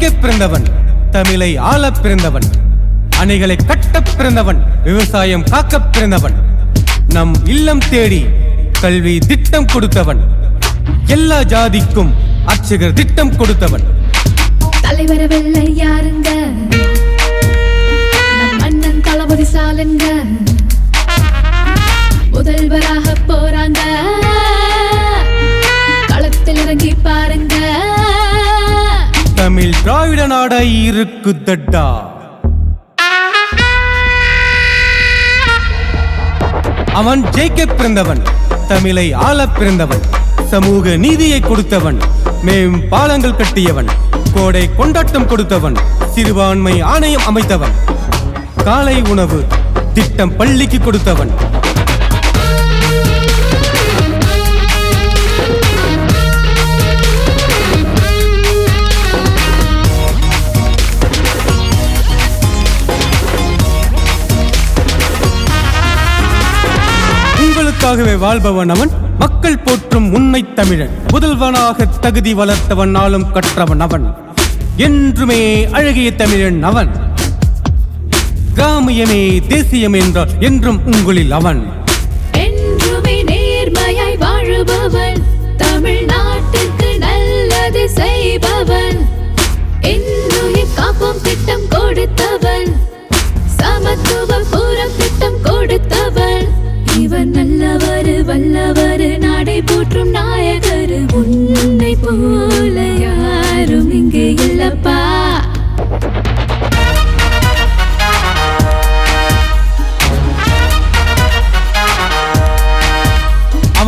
ஜெயிக்க பிறந்தவன் தமிழை ஆள பிறந்தவன் அணைகளை கட்ட பிறந்தவன் விவசாயம் காக்க பிறந்தவன் நம் இல்லம் தேடி கல்வி திட்டம் கொடுத்தவன் எல்லா ஜாதிக்கும் அர்ச்சகர் திட்டம் கொடுத்தவன். தலைவர யாருங்க? தமிழ் திராவிட நாடாய் இருக்குதட்டா அவன் ஜெயிக்க பிறந்தவன் தமிழை ஆள பிறந்தவன் சமூக நீதியை கொடுத்தவன் மேம் பாலங்கள் கட்டியவன் கோடை கொண்டாட்டம் கொடுத்தவன் சிறுபான்மை ஆணையம் அமைத்தவன் காலை உணவு திட்டம் பள்ளிக்கு கொடுத்தவன் மக்களுக்காகவே வாழ்பவன் அவன். மக்கள் போற்றும் உண்மை தமிழன். முதல்வனாக தகுதி வளர்த்தவன் நாளும் கற்றவன் அவன். என்றுமே அழகிய தமிழன் அவன். கிராமியமே தேசியம் என்றால் என்றும் உங்களில் அவன்.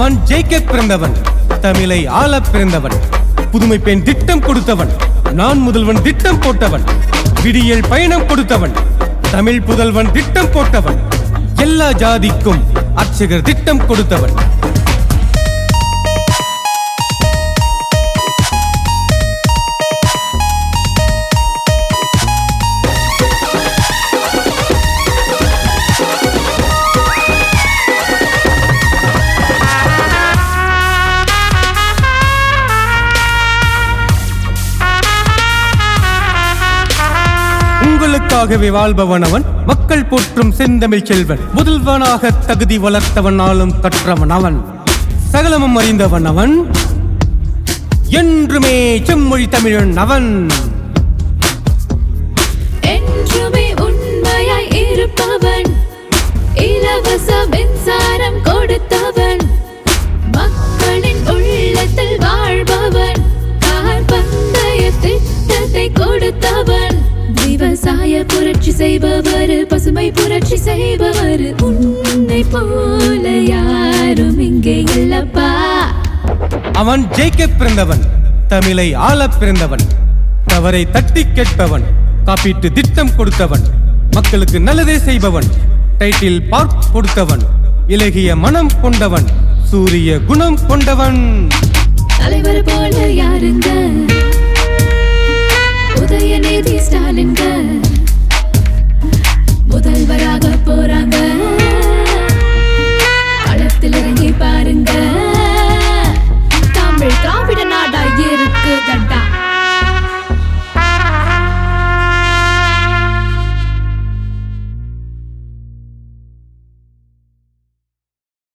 அவன் ஜெயிக்க பிறந்தவன். தமிழை ஆள பிறந்தவன். புதுமை பெண் திட்டம் கொடுத்தவன். நான் முதல்வன் திட்டம் போட்டவன். விடியல் பயணம் கொடுத்தவன். தமிழ் புதல்வன் திட்டம் போட்டவன். எல்லா ஜாதிக்கும் அர்ச்சகர் திட்டம் கொடுத்தவன். மக்களுக்காகவே வாழ்பவன் அவன். மக்கள் போற்றும் செந்தமிழ் செல்வன். முதல்வனாக தகுதி வளர்த்தவன் நாளும் கற்றவன் அவன். சகலமும் அறிந்தவன் அவன். என்றுமே செம்மொழி தமிழன் அவன். என்றுமே உண்மையாய் இருப்பவன். இலவச மின்சாரம் செய்பவர் பசுமை புரட்சி செய்பவர். உன்னை போல யாரும் இங்கே இல்லப்பா. அவன் ஜெயிக்க பிறந்தவன் தமிழை ஆள பிறந்தவன் தவறை தட்டி கேட்பவன் காப்பீட்டு திட்டம் கொடுத்தவன் மக்களுக்கு நல்லதே செய்பவன் டைட்டில் பார்க் கொடுத்தவன் இலகிய மனம் கொண்டவன் சூரிய குணம் கொண்டவன். தலைவர் போல